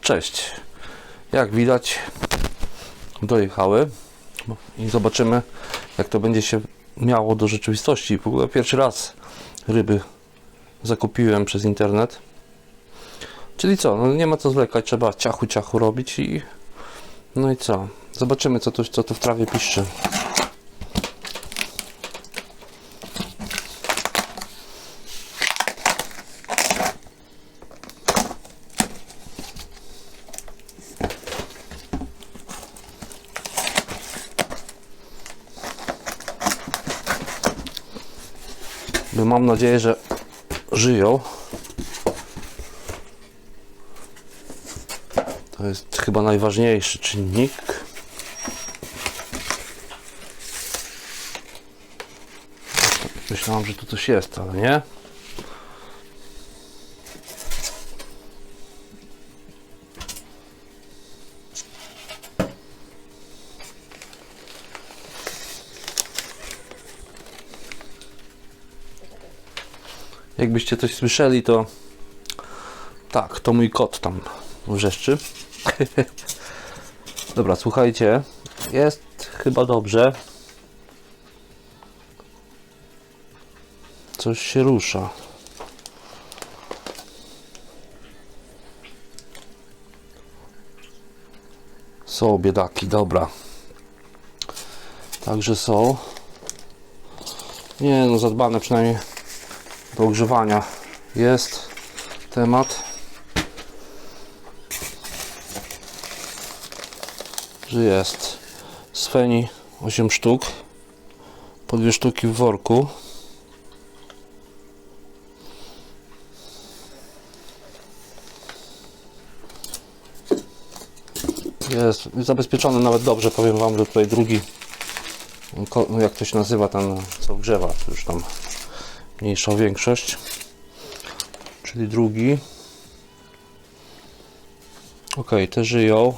Cześć. Jak widać, dojechały i zobaczymy, jak to będzie się miało do rzeczywistości. W ogóle pierwszy raz ryby zakupiłem przez internet. Czyli co, no nie ma co zwlekać, trzeba ciachu ciachu robić i no i co? Zobaczymy co tu, co tu w trawie piszczy. No mam nadzieję, że żyją. To jest chyba najważniejszy czynnik. Myślałem, że tu coś jest, ale nie. Jakbyście coś słyszeli, to tak, to mój kot tam wrzeszczy. Dobra, słuchajcie, jest chyba dobrze. Coś się rusza. Są biedaki, dobra. Także są. Nie no, zadbane przynajmniej do ogrzewania jest temat. Że jest Sfeni 8 sztuk, po dwie sztuki w worku. Jest zabezpieczony nawet dobrze, powiem Wam, że tutaj drugi, ko- jak to się nazywa, ten co grzewa, już tam mniejszą większość, czyli drugi. Ok, te żyją.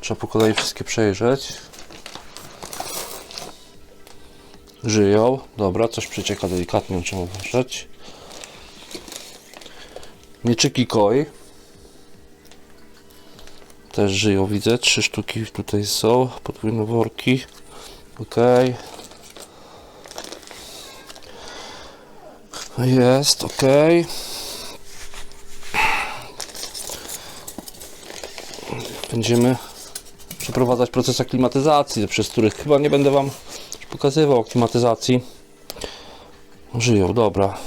Trzeba po kolei wszystkie przejrzeć. Żyją. Dobra, coś przecieka delikatnie, trzeba uważać. Mieczyki koi. Też żyją, widzę. Trzy sztuki tutaj są. Podwójne worki. Okej. Jest, ok. Będziemy przeprowadzać proces aklimatyzacji, przez których chyba nie będę Wam pokazywał aklimatyzacji. Żyją, dobra.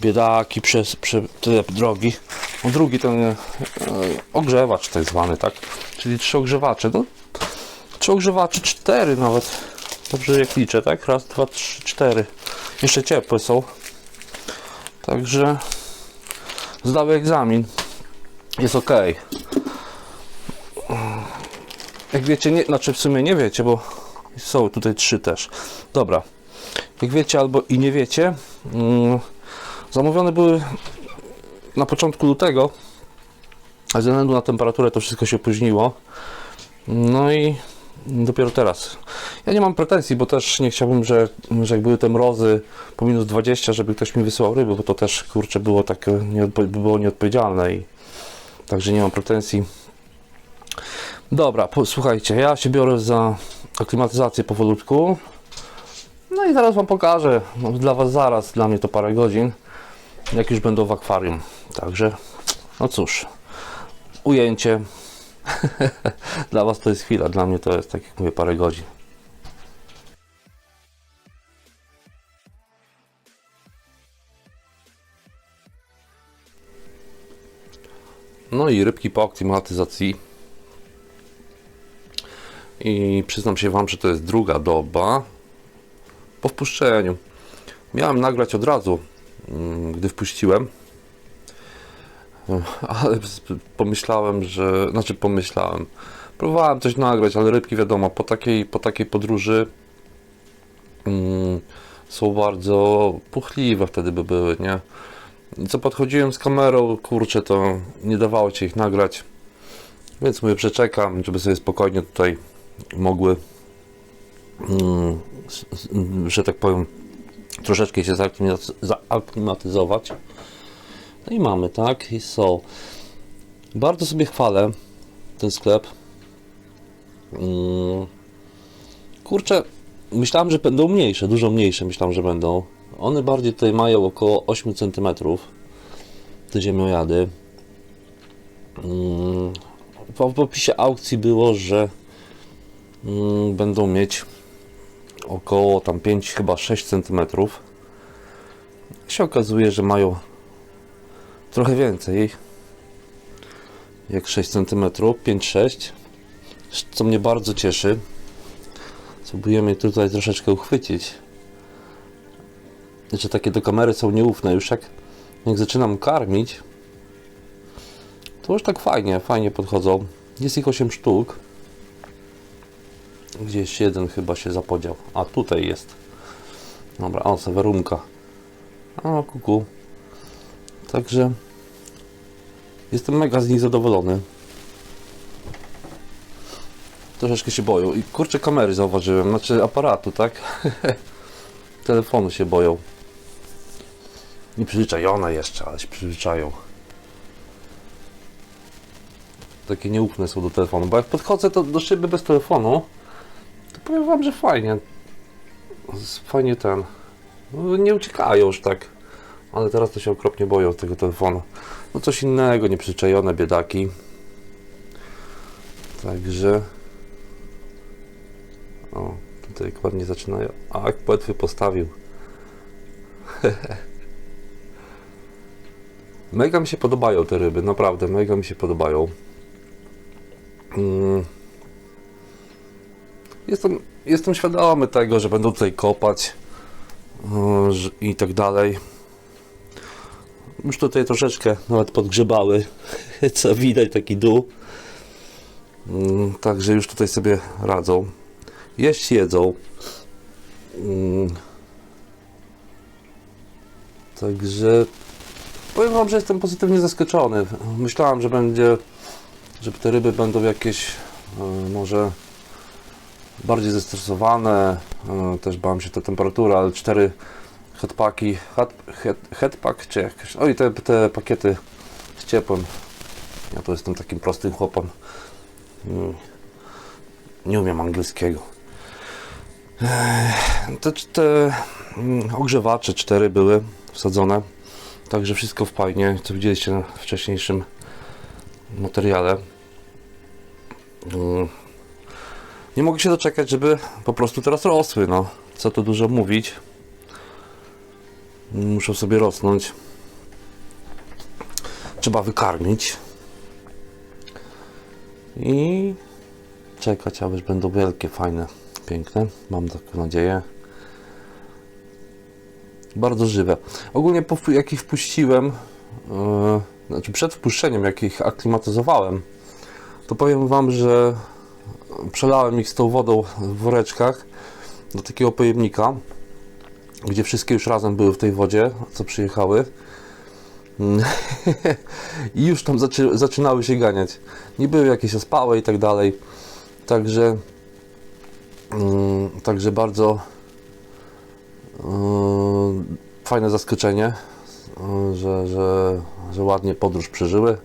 Biedaki przez, przez tyle drogi. O, drugi ten e, ogrzewacz tak zwany, tak? Czyli trzy ogrzewacze. No, trzy ogrzewacze, cztery nawet. Dobrze jak liczę, tak? Raz, dwa, trzy, cztery. Jeszcze ciepłe są. Także zdały egzamin. Jest ok. Jak wiecie, nie, znaczy w sumie nie wiecie, bo są tutaj trzy też. Dobra. Jak wiecie albo i nie wiecie, mm, zamówione były na początku lutego, a ze względu na temperaturę to wszystko się opóźniło. No i dopiero teraz. Ja nie mam pretensji, bo też nie chciałbym, że, że jak były te mrozy po minus 20, żeby ktoś mi wysyłał ryby, bo to też kurczę było takie nieodpo- było nieodpowiedzialne i także nie mam pretensji. Dobra, słuchajcie, ja się biorę za aklimatyzację powolutku. No i zaraz Wam pokażę. No, dla Was zaraz, dla mnie to parę godzin, jak już będą w akwarium. Także, no cóż, ujęcie. dla Was to jest chwila, dla mnie to jest, tak jak mówię, parę godzin. No i rybki po aklimatyzacji. I przyznam się Wam, że to jest druga doba po wpuszczeniu. Miałem nagrać od razu, mm, gdy wpuściłem, ale pomyślałem, że. Znaczy, pomyślałem. Próbowałem coś nagrać, ale rybki, wiadomo, po takiej, po takiej podróży mm, są bardzo puchliwe wtedy by były, nie? Co podchodziłem z kamerą, kurczę, to nie dawało się ich nagrać. Więc mówię, przeczekam, żeby sobie spokojnie tutaj mogły, mm, że tak powiem, troszeczkę się zaaklimatyzować. No i mamy, tak? I są. Bardzo sobie chwalę ten sklep. Mm. Kurczę, myślałem, że będą mniejsze, dużo mniejsze myślałem, że będą. One bardziej tutaj mają około 8 cm te ziemiojady. Mm. W, opisie aukcji było, że mm, będą mieć około tam 5, chyba 6 cm. Się okazuje, że mają trochę więcej jak 6 cm, 5-6 co mnie bardzo cieszy. Spróbujemy tutaj troszeczkę uchwycić. Znaczy takie do kamery są nieufne. Już jak, jak zaczynam karmić, to już tak fajnie, fajnie podchodzą. Jest ich 8 sztuk. Gdzieś jeden chyba się zapodział. A tutaj jest. Dobra, o, sewerumka. A, kuku. Także jestem mega z nich zadowolony. Troszeczkę się boją. I kurczę kamery zauważyłem, znaczy aparatu, tak? Telefonu się boją. I przyzwyczajone jeszcze, ale się przyzwyczają. Takie nieufne są do telefonu, bo jak podchodzę to do szyby bez telefonu, to powiem wam, że fajnie. Fajnie ten. No, Nie uciekają już tak. Ale teraz to się okropnie boją tego telefonu. No coś innego, nieprzyzwyczajone biedaki. Także... O, tutaj ładnie zaczynają. A, jak płetwy postawił. mega mi się podobają te ryby, naprawdę, mega mi się podobają. Mm. Jestem, jestem świadomy tego, że będą tutaj kopać że- i tak dalej. Już tutaj troszeczkę nawet podgrzebały, co widać, taki dół. Mm, także już tutaj sobie radzą. Jeść jedzą. Mm. Także powiem Wam, że jestem pozytywnie zaskoczony. Myślałem, że będzie, że te ryby będą jakieś e, może bardziej zestresowane. E, też bałem się ta temperatura, ale 4 headpaki, head, headpack czy jakieś, no i te, te pakiety z ciepłem. Ja to jestem takim prostym chłopem. Mm. Nie umiem angielskiego. Te, te mm, ogrzewacze cztery były wsadzone, także wszystko w fajnie, co widzieliście na wcześniejszym materiale. Mm. Nie mogę się doczekać, żeby po prostu teraz rosły, no. Co tu dużo mówić. Muszą sobie rosnąć. Trzeba wykarmić. I czekać, aż będą wielkie, fajne, piękne. Mam taką nadzieję. Bardzo żywe. Ogólnie po, jak ich wpuściłem, yy, znaczy przed wpuszczeniem, jak ich aklimatyzowałem, to powiem Wam, że przelałem ich z tą wodą w woreczkach do takiego pojemnika, gdzie wszystkie już razem były w tej wodzie, co przyjechały. Mm. I już tam zaczy, zaczynały się ganiać. Nie były jakieś ospałe i tak dalej. Także mm, także bardzo mm, fajne zaskoczenie, że, że, że ładnie podróż przeżyły.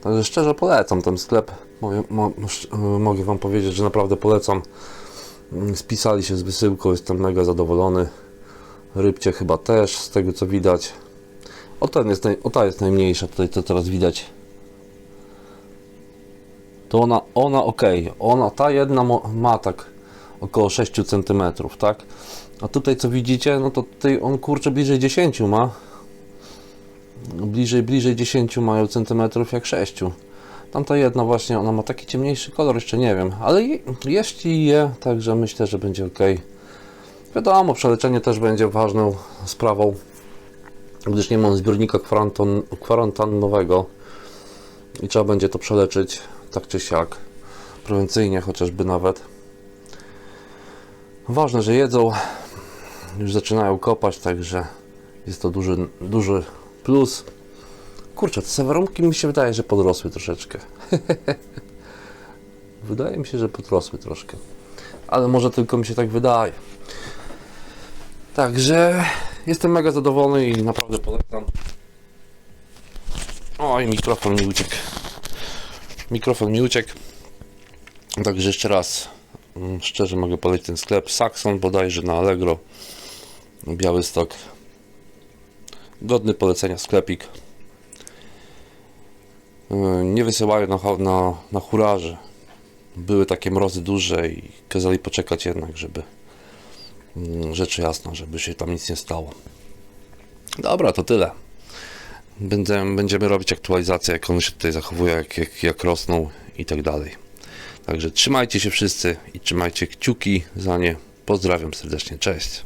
Także szczerze polecam ten sklep. Mogę, mo, mogę Wam powiedzieć, że naprawdę polecam. Spisali się z wysyłką, jestem mega zadowolony. Rybcie chyba też, z tego co widać. O, ten jest o ta jest najmniejsza tutaj, co teraz widać. To ona, ona ok, ona, ta jedna ma tak około 6 cm, tak? A tutaj co widzicie, no to tutaj on kurczę bliżej 10 ma. Bliżej, bliżej 10 mają centymetrów jak 6. Tamta jedna właśnie, ona ma taki ciemniejszy kolor, jeszcze nie wiem, ale je- jest i je, także myślę, że będzie ok. Wiadomo, przeleczenie też będzie ważną sprawą, gdyż nie mam zbiornika kwarantan, kwarantannowego i trzeba będzie to przeleczyć tak czy siak, prewencyjnie chociażby nawet. Ważne, że jedzą, już zaczynają kopać, także jest to duży, duży plus. Kurczę, te sewerumki mi się wydaje, że podrosły troszeczkę. wydaje mi się, że podrosły troszkę. Ale może tylko mi się tak wydaje. Także jestem mega zadowolony i naprawdę polecam. Oj, mikrofon mi uciekł. Mikrofon mi uciekł. Także jeszcze raz mm, szczerze mogę polecić ten sklep Saxon bodajże na Allegro. Białystok. Godny polecenia sklepik. Yy, Nie wysyłają na, na, na huraże. Były takie mrozy duże i kazali poczekać jednak, żeby mm, rzecz jasna, żeby się tam nic nie stało. Dobra, to tyle. Będę, będziemy robić aktualizację, jak one się tutaj zachowują, jak, jak, jak rosną i tak dalej. Także trzymajcie się wszyscy i trzymajcie kciuki za nie. Pozdrawiam serdecznie, cześć.